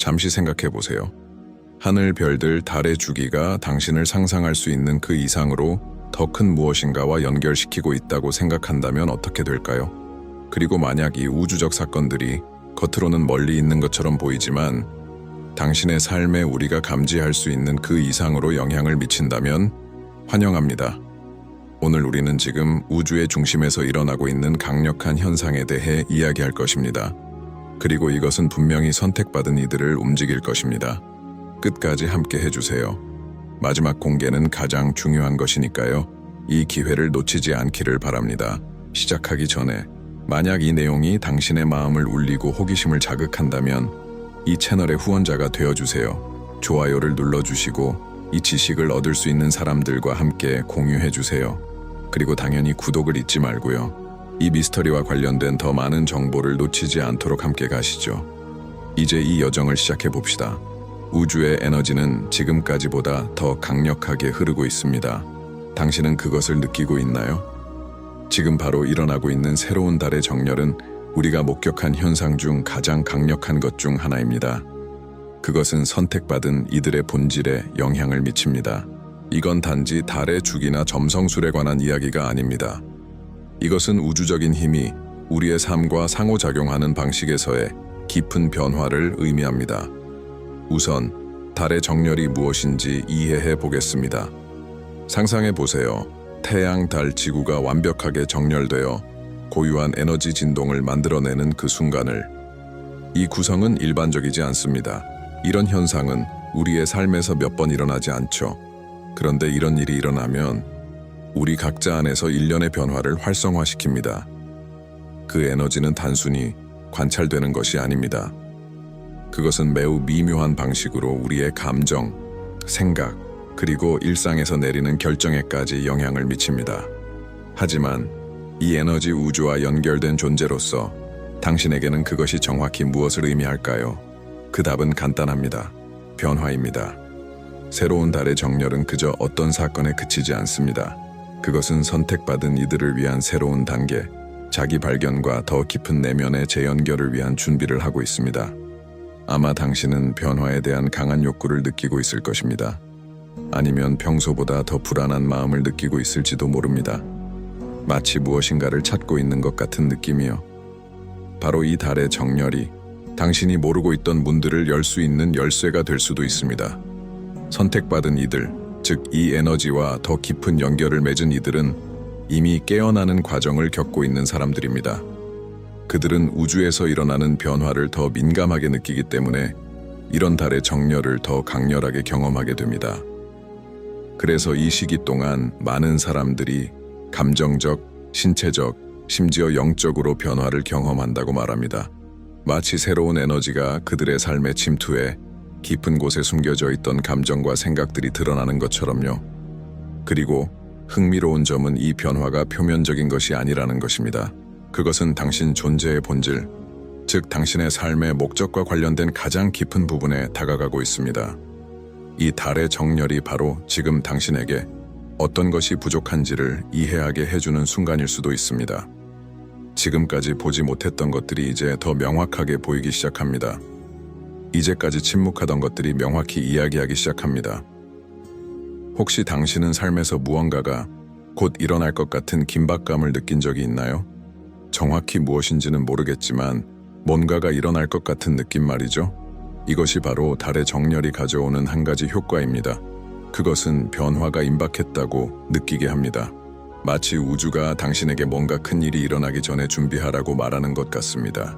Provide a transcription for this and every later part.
잠시 생각해 보세요. 하늘, 별들, 달의 주기가 당신을 상상할 수 있는 그 이상으로 더 큰 무엇인가와 연결시키고 있다고 생각한다면 어떻게 될까요? 그리고 만약 이 우주적 사건들이 겉으로는 멀리 있는 것처럼 보이지만 당신의 삶에 우리가 감지할 수 있는 그 이상으로 영향을 미친다면 환영합니다. 오늘 우리는 지금 우주의 중심에서 일어나고 있는 강력한 현상에 대해 이야기할 것입니다. 그리고 이것은 분명히 선택받은 이들을 움직일 것입니다. 끝까지 함께 해주세요. 마지막 공개는 가장 중요한 것이니까요. 이 기회를 놓치지 않기를 바랍니다. 시작하기 전에 만약 이 내용이 당신의 마음을 울리고 호기심을 자극한다면 이 채널의 후원자가 되어주세요. 좋아요를 눌러주시고 이 지식을 얻을 수 있는 사람들과 함께 공유해주세요. 그리고 당연히 구독을 잊지 말고요. 이 미스터리와 관련된 더 많은 정보를 놓치지 않도록 함께 가시죠. 이제 이 여정을 시작해 봅시다. 우주의 에너지는 지금까지보다 더 강력하게 흐르고 있습니다. 당신은 그것을 느끼고 있나요? 지금 바로 일어나고 있는 새로운 달의 정렬은 우리가 목격한 현상 중 가장 강력한 것 중 하나입니다. 그것은 선택받은 이들의 본질에 영향을 미칩니다. 이건 단지 달의 주기나 점성술에 관한 이야기가 아닙니다. 이것은 우주적인 힘이 우리의 삶과 상호작용하는 방식에서의 깊은 변화를 의미합니다. 우선 달의 정렬이 무엇인지 이해해 보겠습니다. 상상해 보세요. 태양, 달, 지구가 완벽하게 정렬되어 고유한 에너지 진동을 만들어내는 그 순간을 이 구성은 일반적이지 않습니다. 이런 현상은 우리의 삶에서 몇 번 일어나지 않죠. 그런데 이런 일이 일어나면 우리 각자 안에서 일련의 변화를 활성화시킵니다. 그 에너지는 단순히 관찰되는 것이 아닙니다. 그것은 매우 미묘한 방식으로 우리의 감정, 생각, 그리고 일상에서 내리는 결정에까지 영향을 미칩니다. 하지만 이 에너지 우주와 연결된 존재로서 당신에게는 그것이 정확히 무엇을 의미할까요? 그 답은 간단합니다. 변화입니다. 새로운 달의 정렬은 그저 어떤 사건에 그치지 않습니다. 그것은 선택받은 이들을 위한 새로운 단계, 자기 발견과 더 깊은 내면의 재연결을 위한 준비를 하고 있습니다. 아마 당신은 변화에 대한 강한 욕구를 느끼고 있을 것입니다. 아니면 평소보다 더 불안한 마음을 느끼고 있을지도 모릅니다. 마치 무엇인가를 찾고 있는 것 같은 느낌이요. 바로 이 달의 정렬이 당신이 모르고 있던 문들을 열 수 있는 열쇠가 될 수도 있습니다. 선택받은 이들, 즉 이 에너지와 더 깊은 연결을 맺은 이들은 이미 깨어나는 과정을 겪고 있는 사람들입니다. 그들은 우주에서 일어나는 변화를 더 민감하게 느끼기 때문에 이런 달의 정렬을 더 강렬하게 경험하게 됩니다. 그래서 이 시기 동안 많은 사람들이 감정적, 신체적, 심지어 영적으로 변화를 경험한다고 말합니다. 마치 새로운 에너지가 그들의 삶에 침투해 깊은 곳에 숨겨져 있던 감정과 생각들이 드러나는 것처럼요. 그리고 흥미로운 점은 이 변화가 표면적인 것이 아니라는 것입니다. 그것은 당신 존재의 본질, 즉 당신의 삶의 목적과 관련된 가장 깊은 부분에 다가가고 있습니다. 이 달의 정렬이 바로 지금 당신에게 어떤 것이 부족한지를 이해하게 해주는 순간일 수도 있습니다. 지금까지 보지 못했던 것들이 이제 더 명확하게 보이기 시작합니다. 이제까지 침묵하던 것들이 명확히 이야기하기 시작합니다. 혹시 당신은 삶에서 무언가가 곧 일어날 것 같은 긴박감을 느낀 적이 있나요? 정확히 무엇인지는 모르겠지만 뭔가가 일어날 것 같은 느낌 말이죠. 이것이 바로 달의 정렬이 가져오는 한 가지 효과입니다. 그것은 변화가 임박했다고 느끼게 합니다. 마치 우주가 당신에게 뭔가 큰 일이 일어나기 전에 준비하라고 말하는 것 같습니다.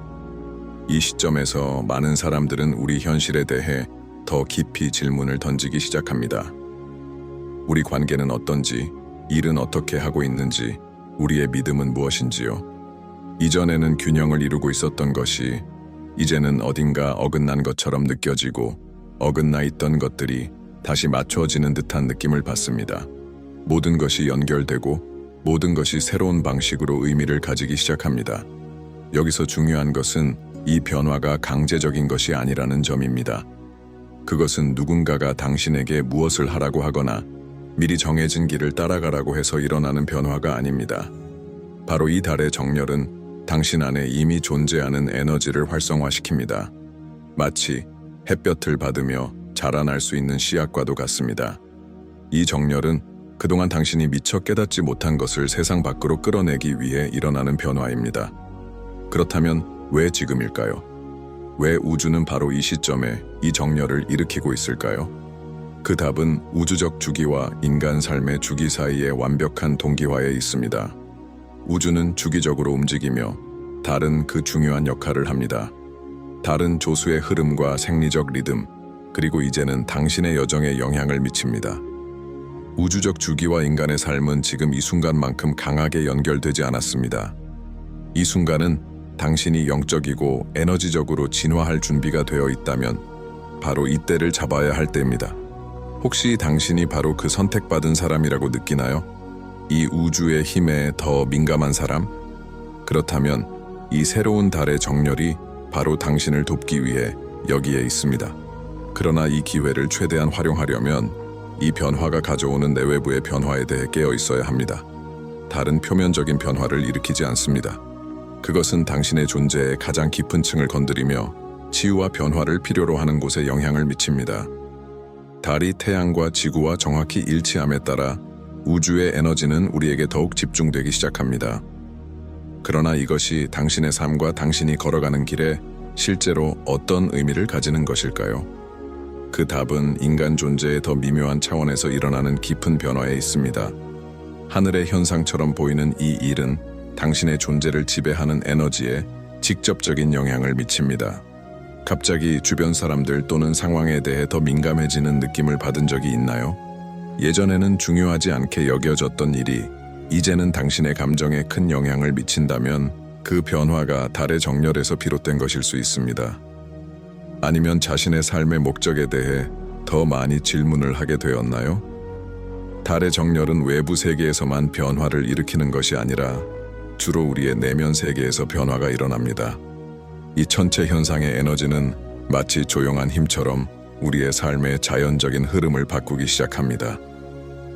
이 시점에서 많은 사람들은 우리 현실에 대해 더 깊이 질문을 던지기 시작합니다. 우리 관계는 어떤지, 일은 어떻게 하고 있는지, 우리의 믿음은 무엇인지요. 이전에는 균형을 이루고 있었던 것이 이제는 어딘가 어긋난 것처럼 느껴지고 어긋나 있던 것들이 다시 맞춰지는 듯한 느낌을 받습니다. 모든 것이 연결되고 모든 것이 새로운 방식으로 의미를 가지기 시작합니다. 여기서 중요한 것은 이 변화가 강제적인 것이 아니라는 점입니다. 그것은 누군가가 당신에게 무엇을 하라고 하거나 미리 정해진 길을 따라가라고 해서 일어나는 변화가 아닙니다. 바로 이 달의 정렬은 당신 안에 이미 존재하는 에너지를 활성화시킵니다. 마치 햇볕을 받으며 자라날 수 있는 씨앗과도 같습니다. 이 정렬은 그동안 당신이 미처 깨닫지 못한 것을 세상 밖으로 끌어내기 위해 일어나는 변화입니다. 그렇다면 왜 지금일까요? 왜 우주는 바로 이 시점에 이 정렬을 일으키고 있을까요? 그 답은 우주적 주기와 인간 삶의 주기 사이의 완벽한 동기화에 있습니다. 우주는 주기적으로 움직이며 달은 그 중요한 역할을 합니다. 달은 조수의 흐름과 생리적 리듬, 그리고 이제는 당신의 여정에 영향을 미칩니다. 우주적 주기와 인간의 삶은 지금 이 순간만큼 강하게 연결되지 않았습니다. 이 순간은 당신이 영적이고 에너지적으로 진화할 준비가 되어 있다면 바로 이때를 잡아야 할 때입니다. 혹시 당신이 바로 그 선택받은 사람이라고 느끼나요? 이 우주의 힘에 더 민감한 사람? 그렇다면 이 새로운 달의 정렬이 바로 당신을 돕기 위해 여기에 있습니다. 그러나 이 기회를 최대한 활용하려면 이 변화가 가져오는 내외부의 변화에 대해 깨어 있어야 합니다. 다른 표면적인 변화를 일으키지 않습니다. 그것은 당신의 존재의 가장 깊은 층을 건드리며 치유와 변화를 필요로 하는 곳에 영향을 미칩니다. 달이 태양과 지구와 정확히 일치함에 따라 우주의 에너지는 우리에게 더욱 집중되기 시작합니다. 그러나 이것이 당신의 삶과 당신이 걸어가는 길에 실제로 어떤 의미를 가지는 것일까요? 그 답은 인간 존재의 더 미묘한 차원에서 일어나는 깊은 변화에 있습니다. 하늘의 현상처럼 보이는 이 일은 당신의 존재를 지배하는 에너지에 직접적인 영향을 미칩니다. 갑자기 주변 사람들 또는 상황에 대해 더 민감해지는 느낌을 받은 적이 있나요? 예전에는 중요하지 않게 여겨졌던 일이 이제는 당신의 감정에 큰 영향을 미친다면 그 변화가 달의 정렬에서 비롯된 것일 수 있습니다. 아니면 자신의 삶의 목적에 대해 더 많이 질문을 하게 되었나요? 달의 정렬은 외부 세계에서만 변화를 일으키는 것이 아니라 주로 우리의 내면 세계에서 변화가 일어납니다. 이 천체 현상의 에너지는 마치 조용한 힘처럼 우리의 삶의 자연적인 흐름을 바꾸기 시작합니다.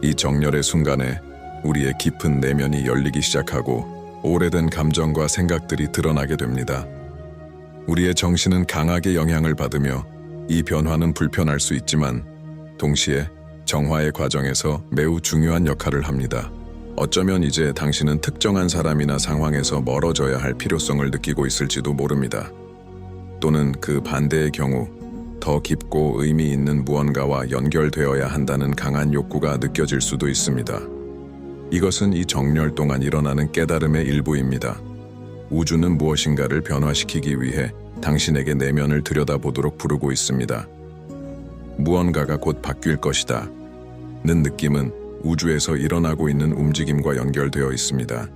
이 정렬의 순간에 우리의 깊은 내면이 열리기 시작하고 오래된 감정과 생각들이 드러나게 됩니다. 우리의 정신은 강하게 영향을 받으며 이 변화는 불편할 수 있지만 동시에 정화의 과정에서 매우 중요한 역할을 합니다. 어쩌면 이제 당신은 특정한 사람이나 상황에서 멀어져야 할 필요성을 느끼고 있을지도 모릅니다. 또는 그 반대의 경우 더 깊고 의미 있는 무언가와 연결되어야 한다는 강한 욕구가 느껴질 수도 있습니다. 이것은 이 정렬 동안 일어나는 깨달음의 일부입니다. 우주는 무엇인가를 변화시키기 위해 당신에게 내면을 들여다보도록 부르고 있습니다. 무언가가 곧 바뀔 것이다. 는 느낌은 우주에서 일어나고 있는 움직임과 연결되어 있습니다.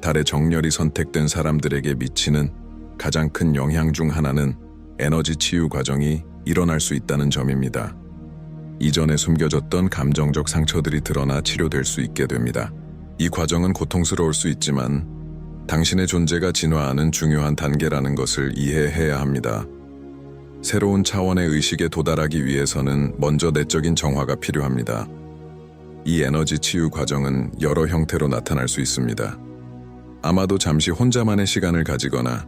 달의 정렬이 선택된 사람들에게 미치는 가장 큰 영향 중 하나는 에너지 치유 과정이 일어날 수 있다는 점입니다. 이전에 숨겨졌던 감정적 상처들이 드러나 치료될 수 있게 됩니다. 이 과정은 고통스러울 수 있지만 당신의 존재가 진화하는 중요한 단계라는 것을 이해해야 합니다. 새로운 차원의 의식에 도달하기 위해서는 먼저 내적인 정화가 필요합니다. 이 에너지 치유 과정은 여러 형태로 나타날 수 있습니다. 아마도 잠시 혼자만의 시간을 가지거나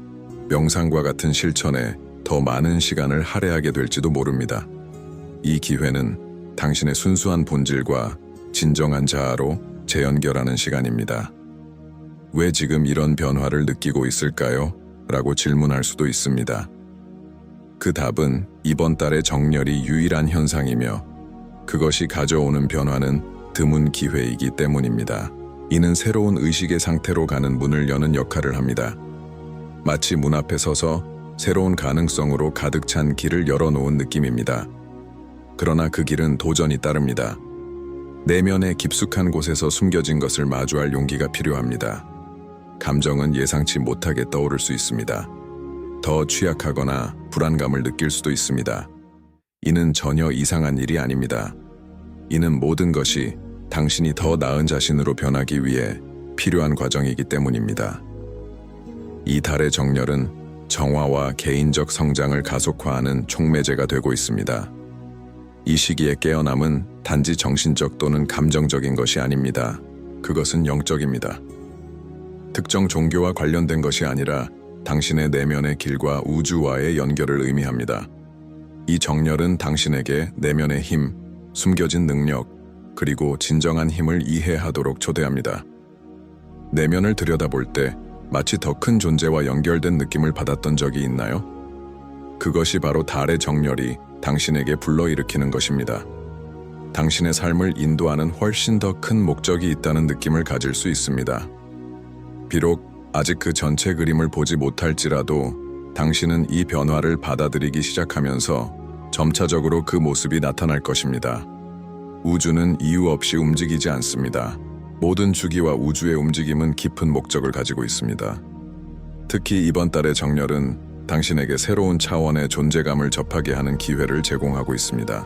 명상과 같은 실천에 더 많은 시간을 할애하게 될지도 모릅니다. 이 기회는 당신의 순수한 본질과 진정한 자아로 재연결하는 시간입니다. 왜 지금 이런 변화를 느끼고 있을까요? 라고 질문할 수도 있습니다. 그 답은 이번 달의 정렬이 유일한 현상이며 그것이 가져오는 변화는 드문 기회이기 때문입니다. 이는 새로운 의식의 상태로 가는 문을 여는 역할을 합니다. 마치 문 앞에 서서 새로운 가능성으로 가득 찬 길을 열어놓은 느낌입니다. 그러나 그 길은 도전이 따릅니다. 내면의 깊숙한 곳에서 숨겨진 것을 마주할 용기가 필요합니다. 감정은 예상치 못하게 떠오를 수 있습니다. 더 취약하거나 불안감을 느낄 수도 있습니다. 이는 전혀 이상한 일이 아닙니다. 이는 모든 것이 당신이 더 나은 자신으로 변하기 위해 필요한 과정이기 때문입니다. 이 달의 정렬은 정화와 개인적 성장을 가속화하는 촉매제가 되고 있습니다. 이 시기의 깨어남은 단지 정신적 또는 감정적인 것이 아닙니다. 그것은 영적입니다. 특정 종교와 관련된 것이 아니라 당신의 내면의 길과 우주와의 연결을 의미합니다. 이 정렬은 당신에게 내면의 힘, 숨겨진 능력, 그리고 진정한 힘을 이해하도록 초대합니다. 내면을 들여다볼 때 마치 더 큰 존재와 연결된 느낌을 받았던 적이 있나요? 그것이 바로 달의 정렬이 당신에게 불러일으키는 것입니다. 당신의 삶을 인도하는 훨씬 더 큰 목적이 있다는 느낌을 가질 수 있습니다. 비록 아직 그 전체 그림을 보지 못할지라도 당신은 이 변화를 받아들이기 시작하면서 점차적으로 그 모습이 나타날 것입니다. 우주는 이유 없이 움직이지 않습니다. 모든 주기와 우주의 움직임은 깊은 목적을 가지고 있습니다. 특히 이번 달의 정렬은 당신에게 새로운 차원의 존재감을 접하게 하는 기회를 제공하고 있습니다.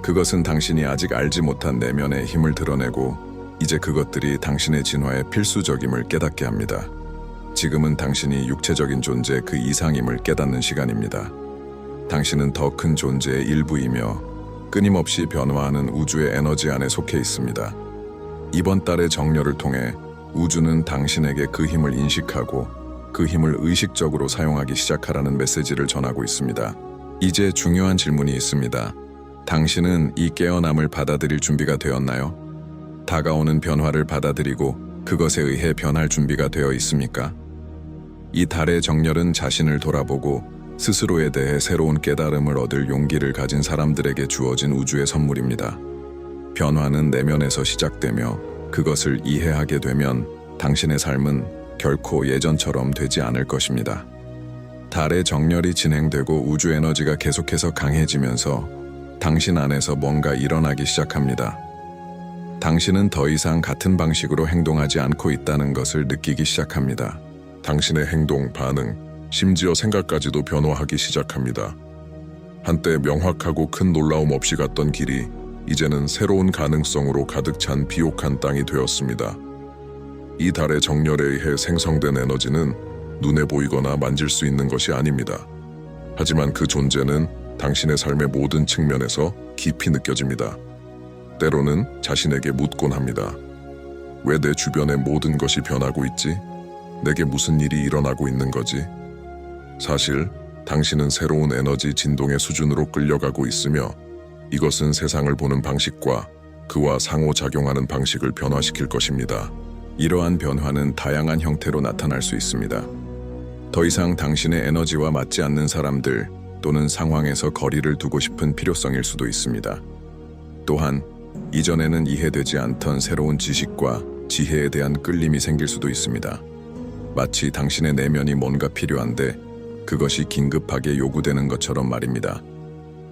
그것은 당신이 아직 알지 못한 내면의 힘을 드러내고 이제 그것들이 당신의 진화에 필수적임을 깨닫게 합니다. 지금은 당신이 육체적인 존재 그 이상임을 깨닫는 시간입니다. 당신은 더 큰 존재의 일부이며 끊임없이 변화하는 우주의 에너지 안에 속해 있습니다. 이번 달의 정렬을 통해 우주는 당신에게 그 힘을 인식하고 그 힘을 의식적으로 사용하기 시작하라는 메시지를 전하고 있습니다. 이제 중요한 질문이 있습니다. 당신은 이 깨어남을 받아들일 준비가 되었나요? 다가오는 변화를 받아들이고 그것에 의해 변할 준비가 되어 있습니까? 이 달의 정렬은 자신을 돌아보고 스스로에 대해 새로운 깨달음을 얻을 용기를 가진 사람들에게 주어진 우주의 선물입니다. 변화는 내면에서 시작되며 그것을 이해하게 되면 당신의 삶은 결코 예전처럼 되지 않을 것입니다. 달의 정렬이 진행되고 우주 에너지가 계속해서 강해지면서 당신 안에서 뭔가 일어나기 시작합니다. 당신은 더 이상 같은 방식으로 행동하지 않고 있다는 것을 느끼기 시작합니다. 당신의 행동, 반응, 심지어 생각까지도 변화하기 시작합니다. 한때 명확하고 큰 놀라움 없이 갔던 길이 이제는 새로운 가능성으로 가득 찬 비옥한 땅이 되었습니다. 이 달의 정렬에 의해 생성된 에너지는 눈에 보이거나 만질 수 있는 것이 아닙니다. 하지만 그 존재는 당신의 삶의 모든 측면에서 깊이 느껴집니다. 때로는 자신에게 묻곤 합니다. 왜 내 주변의 모든 것이 변하고 있지? 내게 무슨 일이 일어나고 있는 거지? 사실 당신은 새로운 에너지 진동의 수준으로 끌려가고 있으며 이것은 세상을 보는 방식과 그와 상호작용하는 방식을 변화시킬 것입니다. 이러한 변화는 다양한 형태로 나타날 수 있습니다. 더 이상 당신의 에너지와 맞지 않는 사람들 또는 상황에서 거리를 두고 싶은 필요성일 수도 있습니다. 또한 이전에는 이해되지 않던 새로운 지식과 지혜에 대한 끌림이 생길 수도 있습니다. 마치 당신의 내면이 뭔가 필요한데 그것이 긴급하게 요구되는 것처럼 말입니다.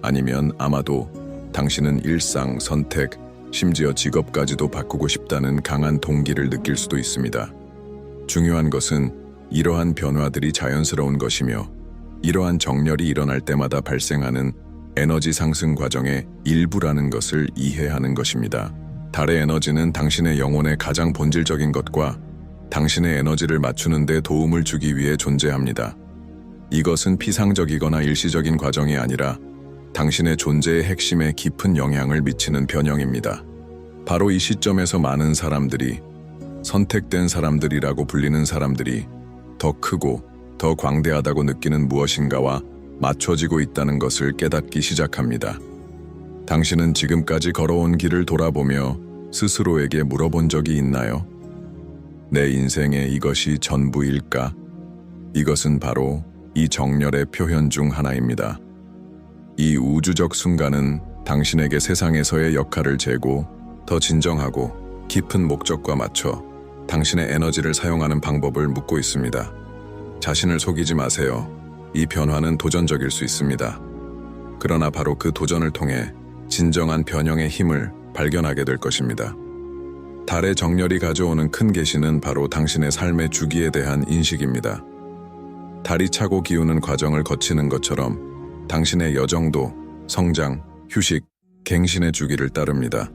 아니면 아마도 당신은 일상, 선택, 심지어 직업까지도 바꾸고 싶다는 강한 동기를 느낄 수도 있습니다. 중요한 것은 이러한 변화들이 자연스러운 것이며 이러한 정렬이 일어날 때마다 발생하는 에너지 상승 과정의 일부라는 것을 이해하는 것입니다. 달의 에너지는 당신의 영혼의 가장 본질적인 것과 당신의 에너지를 맞추는 데 도움을 주기 위해 존재합니다. 이것은 피상적이거나 일시적인 과정이 아니라 당신의 존재의 핵심에 깊은 영향을 미치는 변형입니다. 바로 이 시점에서 많은 사람들이 선택된 사람들이라고 불리는 사람들이 더 크고 더 광대하다고 느끼는 무엇인가와 맞춰지고 있다는 것을 깨닫기 시작합니다. 당신은 지금까지 걸어온 길을 돌아보며 스스로에게 물어본 적이 있나요? 내 인생에 이것이 전부일까? 이것은 바로 이 정렬의 표현 중 하나입니다. 이 우주적 순간은 당신에게 세상에서의 역할을 재고 더 진정하고 깊은 목적과 맞춰 당신의 에너지를 사용하는 방법을 묻고 있습니다. 자신을 속이지 마세요. 이 변화는 도전적일 수 있습니다. 그러나 바로 그 도전을 통해 진정한 변형의 힘을 발견하게 될 것입니다. 달의 정렬이 가져오는 큰 계시는 바로 당신의 삶의 주기에 대한 인식입니다. 달이 차고 기우는 과정을 거치는 것처럼 당신의 여정도 성장, 휴식, 갱신의 주기를 따릅니다.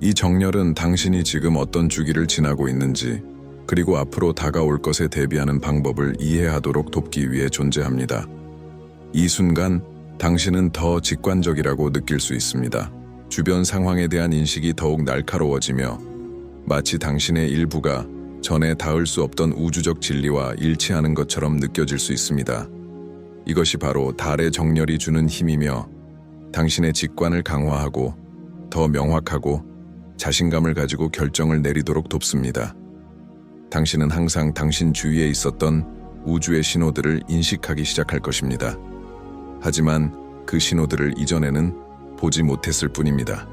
이 정렬은 당신이 지금 어떤 주기를 지나고 있는지 그리고 앞으로 다가올 것에 대비하는 방법을 이해하도록 돕기 위해 존재합니다. 이 순간 당신은 더 직관적이라고 느낄 수 있습니다. 주변 상황에 대한 인식이 더욱 날카로워지며 마치 당신의 일부가 전에 닿을 수 없던 우주적 진리와 일치하는 것처럼 느껴질 수 있습니다. 이것이 바로 달의 정렬이 주는 힘이며 당신의 직관을 강화하고 더 명확하고 자신감을 가지고 결정을 내리도록 돕습니다. 당신은 항상 당신 주위에 있었던 우주의 신호들을 인식하기 시작할 것입니다. 하지만 그 신호들을 이전에는 보지 못했을 뿐입니다.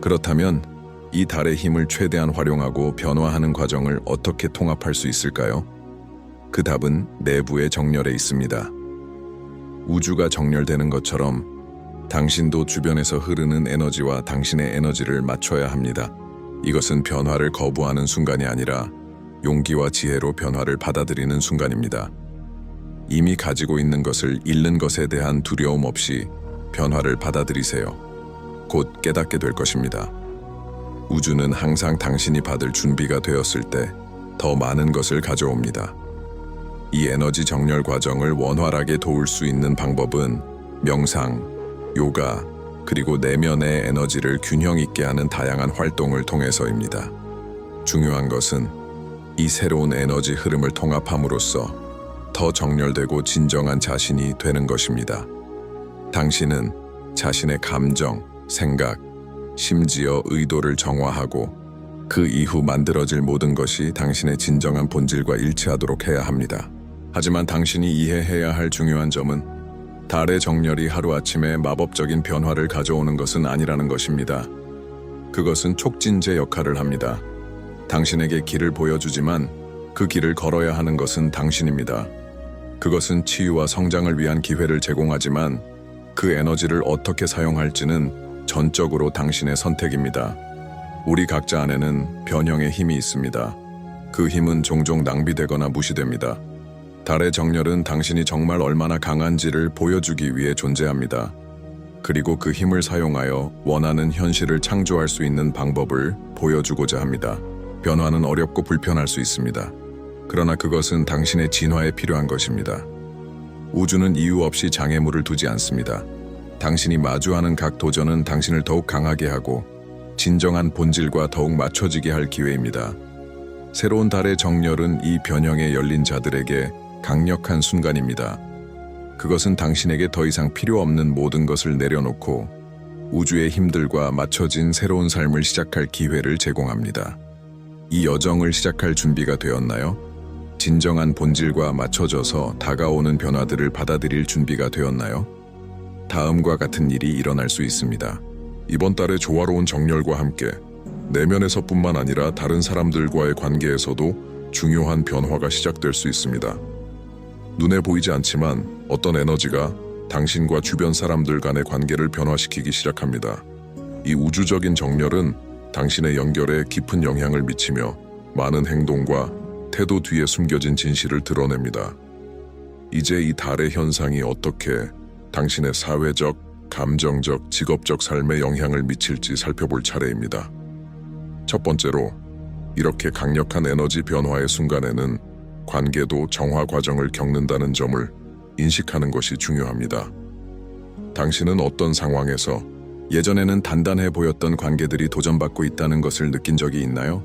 그렇다면 이 달의 힘을 최대한 활용하고 변화하는 과정을 어떻게 통합할 수 있을까요? 그 답은 내부의 정렬에 있습니다. 우주가 정렬되는 것처럼 당신도 주변에서 흐르는 에너지와 당신의 에너지를 맞춰야 합니다. 이것은 변화를 거부하는 순간이 아니라 용기와 지혜로 변화를 받아들이는 순간입니다. 이미 가지고 있는 것을 잃는 것에 대한 두려움 없이 변화를 받아들이세요. 곧 깨닫게 될 것입니다. 우주는 항상 당신이 받을 준비가 되었을 때 더 많은 것을 가져옵니다. 이 에너지 정렬 과정을 원활하게 도울 수 있는 방법은 명상, 요가, 그리고 내면의 에너지를 균형 있게 하는 다양한 활동을 통해서입니다. 중요한 것은 이 새로운 에너지 흐름을 통합함으로써 더 정렬되고 진정한 자신이 되는 것입니다. 당신은 자신의 감정, 생각, 심지어 의도를 정화하고 그 이후 만들어질 모든 것이 당신의 진정한 본질과 일치하도록 해야 합니다. 하지만 당신이 이해해야 할 중요한 점은 달의 정렬이 하루아침에 마법적인 변화를 가져오는 것은 아니라는 것입니다. 그것은 촉진제 역할을 합니다. 당신에게 길을 보여주지만 그 길을 걸어야 하는 것은 당신입니다. 그것은 치유와 성장을 위한 기회를 제공하지만 그 에너지를 어떻게 사용할지는 전적으로 당신의 선택입니다. 우리 각자 안에는 변형의 힘이 있습니다. 그 힘은 종종 낭비되거나 무시됩니다. 달의 정렬은 당신이 정말 얼마나 강한지를 보여주기 위해 존재합니다. 그리고 그 힘을 사용하여 원하는 현실을 창조할 수 있는 방법을 보여주고자 합니다. 변화는 어렵고 불편할 수 있습니다. 그러나 그것은 당신의 진화에 필요한 것입니다. 우주는 이유 없이 장애물을 두지 않습니다. 당신이 마주하는 각 도전은 당신을 더욱 강하게 하고 진정한 본질과 더욱 맞춰지게 할 기회입니다. 새로운 달의 정렬은 이 변형에 열린 자들에게 강력한 순간입니다. 그것은 당신에게 더 이상 필요 없는 모든 것을 내려놓고 우주의 힘들과 맞춰진 새로운 삶을 시작할 기회를 제공합니다. 이 여정을 시작할 준비가 되었나요? 진정한 본질과 맞춰져서 다가오는 변화들을 받아들일 준비가 되었나요? 다음과 같은 일이 일어날 수 있습니다. 이번 달의 조화로운 정렬과 함께 내면에서뿐만 아니라 다른 사람들과의 관계에서도 중요한 변화가 시작될 수 있습니다. 눈에 보이지 않지만 어떤 에너지가 당신과 주변 사람들 간의 관계를 변화시키기 시작합니다. 이 우주적인 정렬은 당신의 연결에 깊은 영향을 미치며 많은 행동과 태도 뒤에 숨겨진 진실을 드러냅니다. 이제 이 달의 현상이 어떻게 당신의 사회적, 감정적, 직업적 삶에 영향을 미칠지 살펴볼 차례입니다. 첫 번째로, 이렇게 강력한 에너지 변화의 순간에는 관계도 정화 과정을 겪는다는 점을 인식하는 것이 중요합니다. 당신은 어떤 상황에서 예전에는 단단해 보였던 관계들이 도전받고 있다는 것을 느낀 적이 있나요?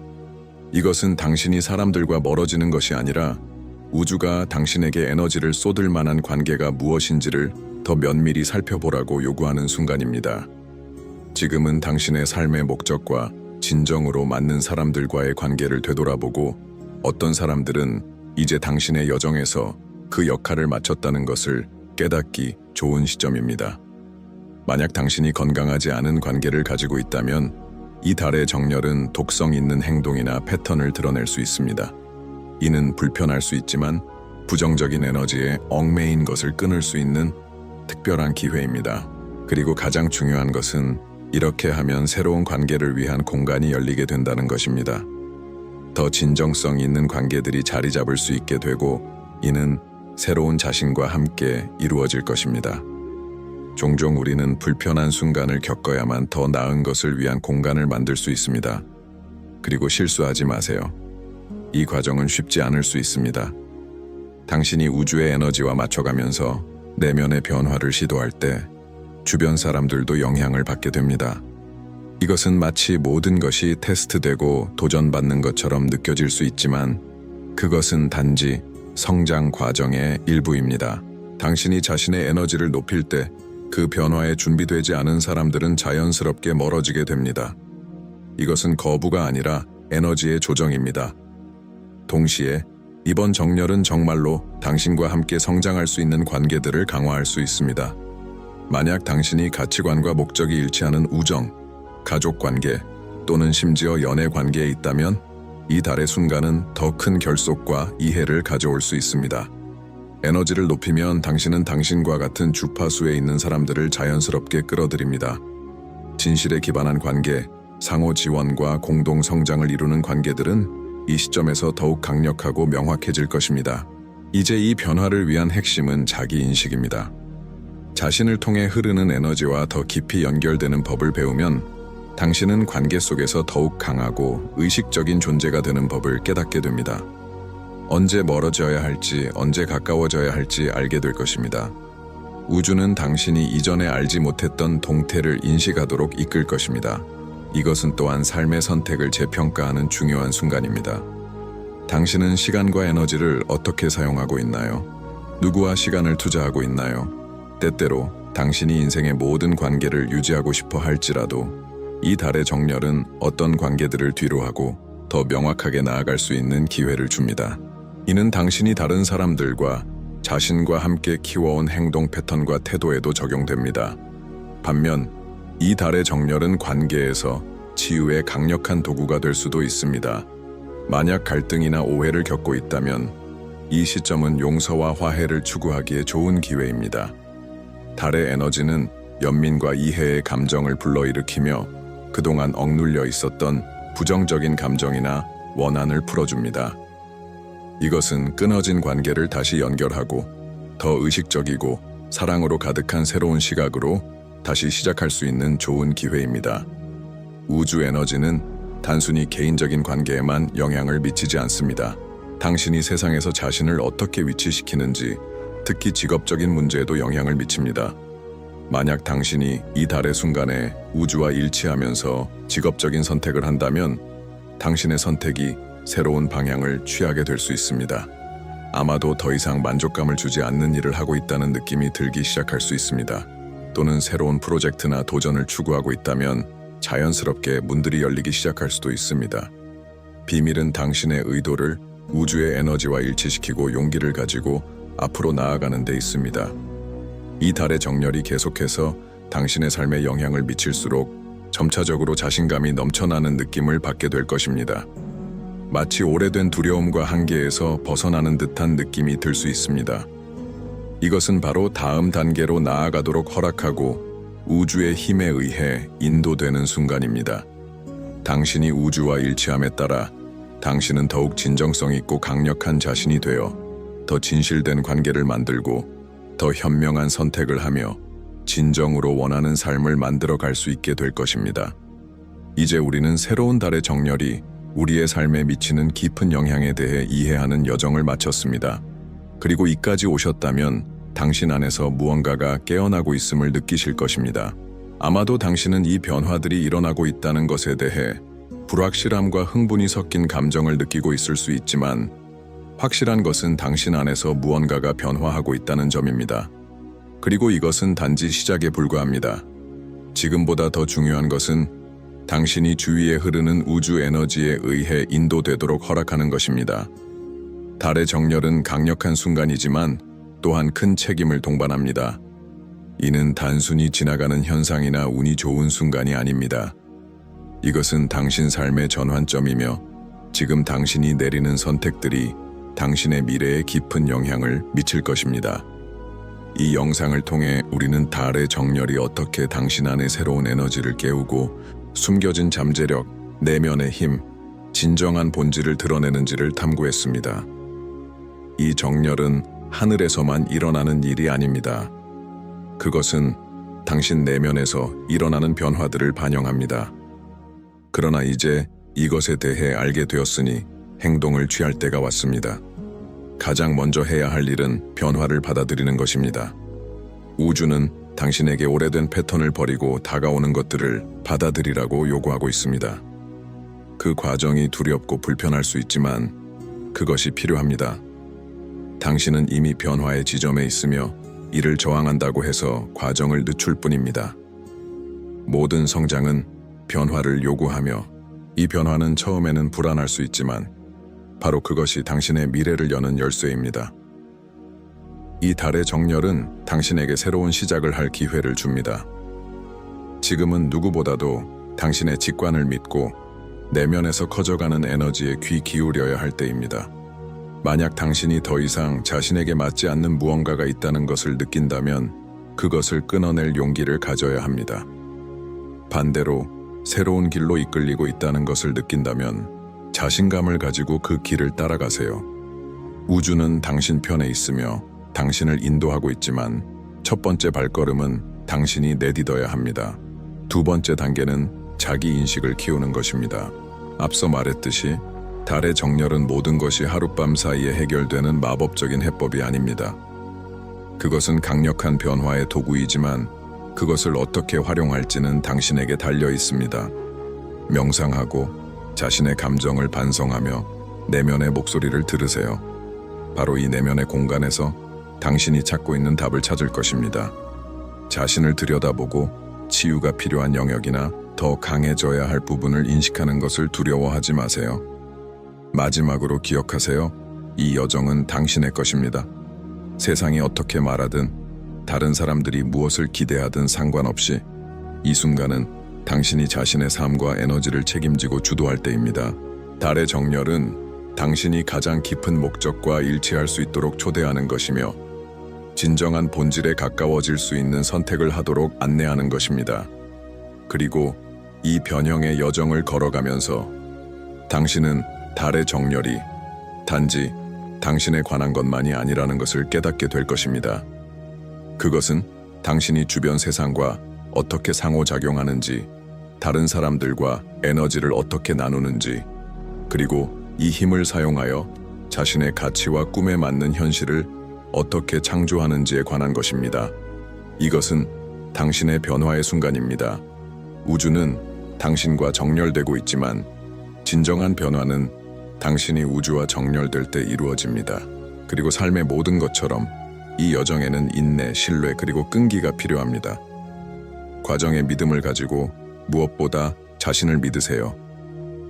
이것은 당신이 사람들과 멀어지는 것이 아니라 우주가 당신에게 에너지를 쏟을 만한 관계가 무엇인지를 더 면밀히 살펴보라고 요구하는 순간입니다. 지금은 당신의 삶의 목적과 진정으로 맞는 사람들과의 관계를 되돌아보고 어떤 사람들은 이제 당신의 여정에서 그 역할을 마쳤다는 것을 깨닫기 좋은 시점입니다. 만약 당신이 건강하지 않은 관계를 가지고 있다면 이 달의 정렬은 독성 있는 행동이나 패턴을 드러낼 수 있습니다. 이는 불편할 수 있지만 부정적인 에너지에 얽매인 것을 끊을 수 있는 특별한 기회입니다. 그리고 가장 중요한 것은 이렇게 하면 새로운 관계를 위한 공간이 열리게 된다는 것입니다. 더 진정성 있는 관계들이 자리 잡을 수 있게 되고 이는 새로운 자신과 함께 이루어질 것입니다. 종종 우리는 불편한 순간을 겪어야만 더 나은 것을 위한 공간을 만들 수 있습니다. 그리고 실수하지 마세요. 이 과정은 쉽지 않을 수 있습니다. 당신이 우주의 에너지와 맞춰가면서 내면의 변화를 시도할 때 주변 사람들도 영향을 받게 됩니다. 이것은 마치 모든 것이 테스트되고 도전받는 것처럼 느껴질 수 있지만 그것은 단지 성장 과정의 일부입니다. 당신이 자신의 에너지를 높일 때 그 변화에 준비되지 않은 사람들은 자연스럽게 멀어지게 됩니다. 이것은 거부가 아니라 에너지의 조정입니다. 동시에 이번 정렬은 정말로 당신과 함께 성장할 수 있는 관계들을 강화할 수 있습니다. 만약 당신이 가치관과 목적이 일치하는 우정, 가족 관계 또는 심지어 연애 관계에 있다면 이 달의 순간은 더 큰 결속과 이해를 가져올 수 있습니다. 에너지를 높이면 당신은 당신과 같은 주파수에 있는 사람들을 자연스럽게 끌어들입니다. 진실에 기반한 관계, 상호 지원과 공동 성장을 이루는 관계들은 이 시점에서 더욱 강력하고 명확해질 것입니다. 이제 이 변화를 위한 핵심은 자기 인식입니다. 자신을 통해 흐르는 에너지와 더 깊이 연결되는 법을 배우면 당신은 관계 속에서 더욱 강하고 의식적인 존재가 되는 법을 깨닫게 됩니다. 언제 멀어져야 할지, 언제 가까워져야 할지 알게 될 것입니다. 우주는 당신이 이전에 알지 못했던 동태를 인식하도록 이끌 것입니다. 이것은 또한 삶의 선택을 재평가하는 중요한 순간입니다. 당신은 시간과 에너지를 어떻게 사용하고 있나요? 누구와 시간을 투자하고 있나요? 때때로 당신이 인생의 모든 관계를 유지하고 싶어 할지라도 이 달의 정렬은 어떤 관계들을 뒤로하고 더 명확하게 나아갈 수 있는 기회를 줍니다. 이는 당신이 다른 사람들과 자신과 함께 키워온 행동 패턴과 태도에도 적용됩니다. 반면 이 달의 정렬은 관계에서 치유의 강력한 도구가 될 수도 있습니다. 만약 갈등이나 오해를 겪고 있다면 이 시점은 용서와 화해를 추구하기에 좋은 기회입니다. 달의 에너지는 연민과 이해의 감정을 불러일으키며 그동안 억눌려 있었던 부정적인 감정이나 원한을 풀어줍니다. 이것은 끊어진 관계를 다시 연결하고 더 의식적이고 사랑으로 가득한 새로운 시각으로 다시 시작할 수 있는 좋은 기회입니다. 우주 에너지는 단순히 개인적인 관계에만 영향을 미치지 않습니다. 당신이 세상에서 자신을 어떻게 위치시키는지, 특히 직업적인 문제에도 영향을 미칩니다. 만약 당신이 이 달의 순간에 우주와 일치하면서 직업적인 선택을 한다면 당신의 선택이 새로운 방향을 취하게 될 수 있습니다. 아마도 더 이상 만족감을 주지 않는 일을 하고 있다는 느낌이 들기 시작할 수 있습니다. 또는 새로운 프로젝트나 도전을 추구하고 있다면 자연스럽게 문들이 열리기 시작할 수도 있습니다. 비밀은 당신의 의도를 우주의 에너지와 일치시키고 용기를 가지고 앞으로 나아가는 데 있습니다. 이 달의 정렬이 계속해서 당신의 삶에 영향을 미칠수록 점차적으로 자신감이 넘쳐나는 느낌을 받게 될 것입니다. 마치 오래된 두려움과 한계에서 벗어나는 듯한 느낌이 들 수 있습니다. 이것은 바로 다음 단계로 나아가도록 허락하고 우주의 힘에 의해 인도되는 순간입니다. 당신이 우주와 일치함에 따라 당신은 더욱 진정성 있고 강력한 자신이 되어 더 진실된 관계를 만들고 더 현명한 선택을 하며 진정으로 원하는 삶을 만들어 갈 수 있게 될 것입니다. 이제 우리는 새로운 달의 정렬이 우리의 삶에 미치는 깊은 영향에 대해 이해하는 여정을 마쳤습니다. 그리고 이까지 오셨다면 당신 안에서 무언가가 깨어나고 있음을 느끼실 것입니다. 아마도 당신은 이 변화들이 일어나고 있다는 것에 대해 불확실함과 흥분이 섞인 감정을 느끼고 있을 수 있지만 확실한 것은 당신 안에서 무언가가 변화하고 있다는 점입니다. 그리고 이것은 단지 시작에 불과합니다. 지금보다 더 중요한 것은 당신이 주위에 흐르는 우주 에너지에 의해 인도되도록 허락하는 것입니다. 달의 정렬은 강력한 순간이지만 또한 큰 책임을 동반합니다. 이는 단순히 지나가는 현상이나 운이 좋은 순간이 아닙니다. 이것은 당신 삶의 전환점이며 지금 당신이 내리는 선택들이 당신의 미래에 깊은 영향을 미칠 것입니다. 이 영상을 통해 우리는 달의 정렬이 어떻게 당신 안의 새로운 에너지를 깨우고 숨겨진 잠재력, 내면의 힘, 진정한 본질을 드러내는지를 탐구했습니다. 이 정렬은 하늘에서만 일어나는 일이 아닙니다. 그것은 당신 내면에서 일어나는 변화들을 반영합니다. 그러나 이제 이것에 대해 알게 되었으니 행동을 취할 때가 왔습니다. 가장 먼저 해야 할 일은 변화를 받아들이는 것입니다. 우주는 당신에게 오래된 패턴을 버리고 다가오는 것들을 받아들이라고 요구하고 있습니다. 그 과정이 두렵고 불편할 수 있지만 그것이 필요합니다. 당신은 이미 변화의 지점에 있으며 이를 저항한다고 해서 과정을 늦출 뿐입니다. 모든 성장은 변화를 요구하며 이 변화는 처음에는 불안할 수 있지만 바로 그것이 당신의 미래를 여는 열쇠입니다. 이 달의 정렬은 당신에게 새로운 시작을 할 기회를 줍니다. 지금은 누구보다도 당신의 직관을 믿고 내면에서 커져가는 에너지에 귀 기울여야 할 때입니다. 만약 당신이 더 이상 자신에게 맞지 않는 무언가가 있다는 것을 느낀다면 그것을 끊어낼 용기를 가져야 합니다. 반대로 새로운 길로 이끌리고 있다는 것을 느낀다면 자신감을 가지고 그 길을 따라가세요. 우주는 당신 편에 있으며 당신을 인도하고 있지만 첫 번째 발걸음은 당신이 내딛어야 합니다. 두 번째 단계는 자기 인식을 키우는 것입니다. 앞서 말했듯이 달의 정렬은 모든 것이 하룻밤 사이에 해결되는 마법적인 해법이 아닙니다. 그것은 강력한 변화의 도구이지만 그것을 어떻게 활용할지는 당신에게 달려 있습니다. 명상하고 자신의 감정을 반성하며 내면의 목소리를 들으세요. 바로 이 내면의 공간에서 당신이 찾고 있는 답을 찾을 것입니다. 자신을 들여다보고 치유가 필요한 영역이나 더 강해져야 할 부분을 인식하는 것을 두려워하지 마세요. 마지막으로 기억하세요. 이 여정은 당신의 것입니다. 세상이 어떻게 말하든 다른 사람들이 무엇을 기대하든 상관없이 이 순간은 당신이 자신의 삶과 에너지를 책임지고 주도할 때입니다. 달의 정렬은 당신이 가장 깊은 목적과 일치할 수 있도록 초대하는 것이며 진정한 본질에 가까워질 수 있는 선택을 하도록 안내하는 것입니다. 그리고 이 변형의 여정을 걸어가면서 당신은 달의 정렬이 단지 당신에 관한 것만이 아니라는 것을 깨닫게 될 것입니다. 그것은 당신이 주변 세상과 어떻게 상호작용하는지, 다른 사람들과 에너지를 어떻게 나누는지, 그리고 이 힘을 사용하여 자신의 가치와 꿈에 맞는 현실을 어떻게 창조하는지에 관한 것입니다. 이것은 당신의 변화의 순간입니다. 우주는 당신과 정렬되고 있지만 진정한 변화는 당신이 우주와 정렬될 때 이루어집니다. 그리고 삶의 모든 것처럼 이 여정에는 인내, 신뢰 그리고 끈기가 필요합니다. 과정의 믿음을 가지고 무엇보다 자신을 믿으세요.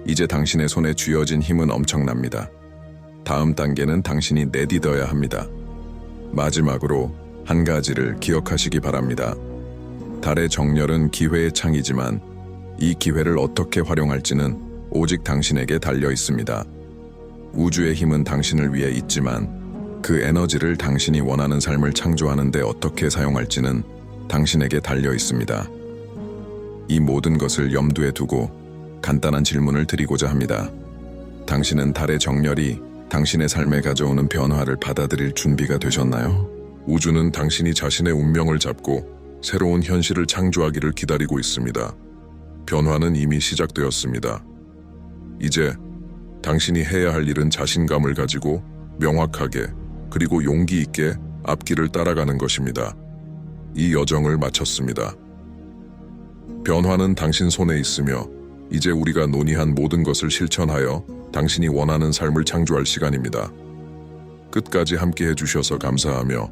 이제 당신의 손에 쥐어진 힘은 엄청납니다. 다음 단계는 당신이 내딛어야 합니다. 마지막으로 한 가지를 기억하시기 바랍니다. 달의 정렬은 기회의 창이지만 이 기회를 어떻게 활용할지는 오직 당신에게 달려 있습니다. 우주의 힘은 당신을 위해 있지만 그 에너지를 당신이 원하는 삶을 창조하는 데 어떻게 사용할지는 당신에게 달려 있습니다. 이 모든 것을 염두에 두고 간단한 질문을 드리고자 합니다. 당신은 달의 정렬이 당신의 삶에 가져오는 변화를 받아들일 준비가 되셨나요? 우주는 당신이 자신의 운명을 잡고 새로운 현실을 창조하기를 기다리고 있습니다. 변화는 이미 시작되었습니다. 이제 당신이 해야 할 일은 자신감을 가지고 명확하게 그리고 용기 있게 앞길을 따라가는 것입니다. 이 여정을 마쳤습니다. 변화는 당신 손에 있으며 이제 우리가 논의한 모든 것을 실천하여 당신이 원하는 삶을 창조할 시간입니다. 끝까지 함께 해주셔서 감사하며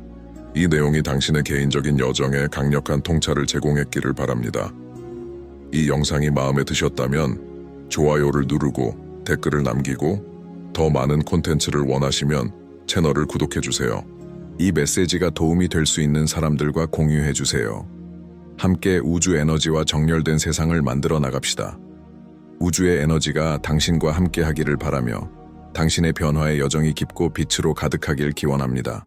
이 내용이 당신의 개인적인 여정에 강력한 통찰을 제공했기를 바랍니다. 이 영상이 마음에 드셨다면 좋아요를 누르고 댓글을 남기고 더 많은 콘텐츠를 원하시면 채널을 구독해주세요. 이 메시지가 도움이 될 수 있는 사람들과 공유해주세요. 함께 우주 에너지와 정렬된 세상을 만들어 나갑시다. 우주의 에너지가 당신과 함께 하기를 바라며 당신의 변화의 여정이 깊고 빛으로 가득하길 기원합니다.